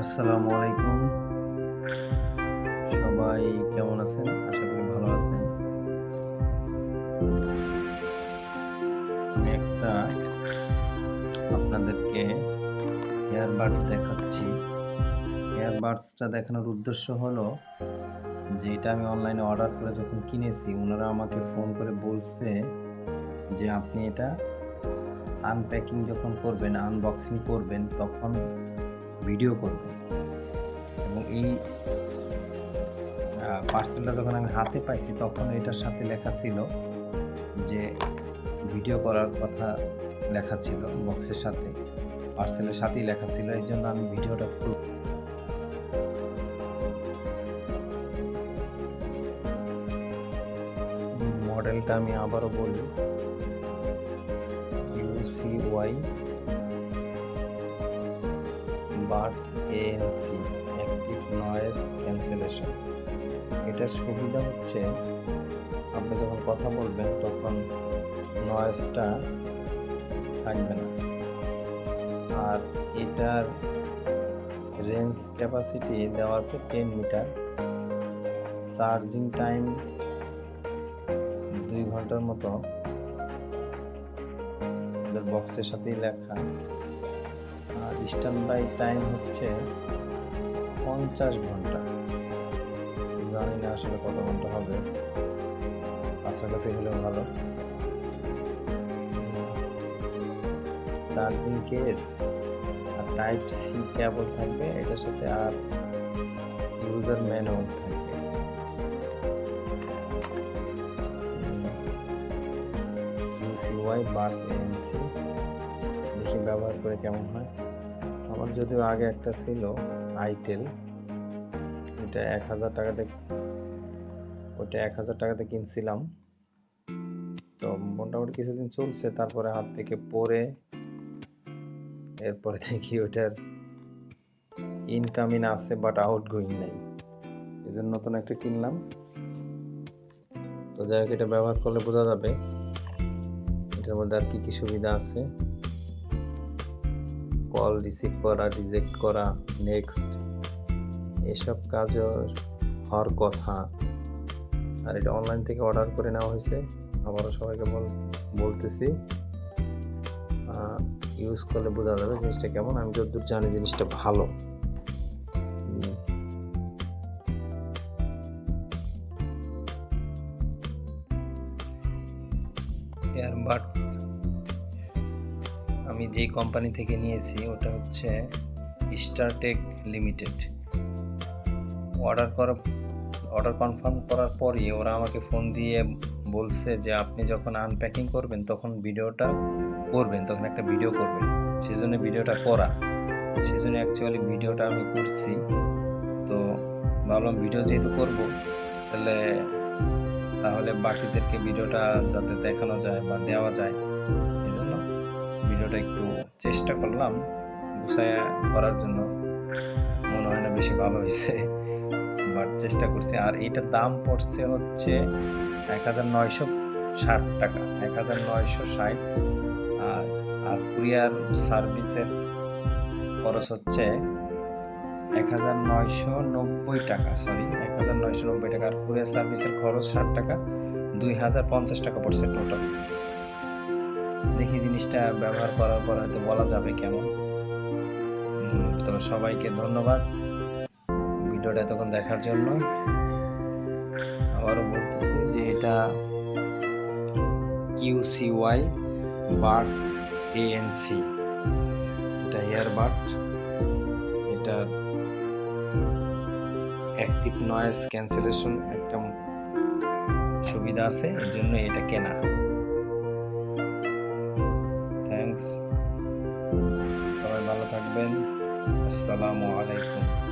আসসালামু আলাইকুম। সবাই কেমন আছেন? আশা করি ভালো আছেন। আমি একটা আপনাদেরকে এয়ারবাডস দেখাচ্ছি। এয়ারবাডসটা দেখানোর উদ্দেশ্য হলো যে, এটা আমি অনলাইনে অর্ডার করে যখন কিনেছি, ওনারা আমাকে ফোন করে বলছে যে, আপনি এটা আনপ্যাকিং যখন করবেন আনবক্সিং করবেন, তখন ভিডিও করব। এবং এই পার্সেলটা যখন আমি হাতে পাইছি, তখন এটার সাথে লেখা ছিল যে ভিডিও করার কথা লেখা ছিল বক্সের সাথে। পার্সেলের সাথেই লেখা ছিল, এই জন্য আমি ভিডিওটা খুব মডেলটা আমি আবারও বলি UC Y bars ANC active noise cancellation এটার সুবিধা হচ্ছে, আপনি যখন কথা বলবেন, তখন নয়েজটা থাকবে না। আর এটার রেঞ্জ ক্যাপাসিটি দেওয়া আছে টেন মিটার চার্জিং টাইম দুই ঘণ্টার মতো। বক্সের সাথেই লেখা। স্ট্যান্ড বাই টাইম হচ্ছে পঞ্চাশ ঘণ্টা। জানি না আসলে কত ঘণ্টা হবে। কাছাকাছি হলে ভালো। চার্জিং কেস আর টাইপ সি কেবল থাকবে, এটার সাথে আর ইউজার ম্যানুয়াল থাকবে। কিউসিওয়াই বার্স এএনসি দেখি ব্যবহার করে কেমন হয়। আমার যদিও আগে একটা ছিল আইটেল ওটা এক হাজার টাকাতে ওটা এক হাজার টাকাতে কিনছিলাম। তো মোটামুটি কিছুদিন চলছে, তারপরে হাত থেকে পরে এরপরে দেখি ওটার ইনকামিং আছে বাট আউট গোয়িং নাই। এই জন্য নতুন একটা কিনলাম। তো যাই হোক, এটা ব্যবহার করলে বোঝা যাবে, এটার মধ্যে আর কী কী সুবিধা আছে। কল রিসিভ করা রিজেক্ট করা নেক্সট এসব কাজ হওয়ার কথা। আর এটা অনলাইন থেকে অর্ডার করে নেওয়া হয়েছে। আবারও সবাইকে বল, বলতেছি ইউজ করলে বোঝা যাবে জিনিসটা কেমন। আমি যতদূর জানি জিনিসটা ভালো। এয়ারবাডস আমি যেই কোম্পানি থেকে নিয়েছি, ওটা হচ্ছে স্টারটেক লিমিটেড অর্ডার করা অর্ডার কনফার্ম করার পরই ওরা আমাকে ফোন দিয়ে বলছে যে, আপনি যখন আনপ্যাকিং করবেন, তখন ভিডিওটা করবেন, তখন একটা ভিডিও করবেন। সেই জন্য ভিডিওটা করা। সেই জন্য অ্যাকচুয়ালি ভিডিওটা আমি করছি। তো ভাবলাম ভিডিও যেহেতু করব, তাহলে তাহলে বাকিদেরকে ভিডিওটা যাতে দেখানো যায় বা দেওয়া যায়। ভিডিওটা একটু চেষ্টা করলাম, গুছায় করার জন্য। মনে হয় না বেশি ভালো হয়েছে বাট চেষ্টা করছি। আর এটার দাম পড়ছে হচ্ছে এক হাজার নয়শো ষাট টাকা, এক হাজার নয়শো ষাট। আর আর কুরিয়ার সার্ভিসের খরচ হচ্ছে এক হাজার নয়শো নব্বই টাকা সরি এক হাজার নয়শো নব্বই টাকা। আর কুরিয়ার সার্ভিসের খরচ ষাট টাকা, দুই হাজার পঞ্চাশ টাকা পড়ছে টোটাল দেখি জিনিসটা ব্যবহার করার পর হয়তো বলা যাবে কেমন। তো সবাইকে ধন্যবাদ ভিডিওটা এতক্ষণ দেখার জন্য। আবারও বলতেছি যে এটা Q C QCY buds ANC এটা ইয়ারবাড এটা অ্যাক্টিভ নয়েজ ক্যান্সেলেশন একটা সুবিধা আছে এই জন্য এটা কেনা। থ্যাঙ্কস সবাই ভালো থাকবেন। আসসালামু আলাইকুম।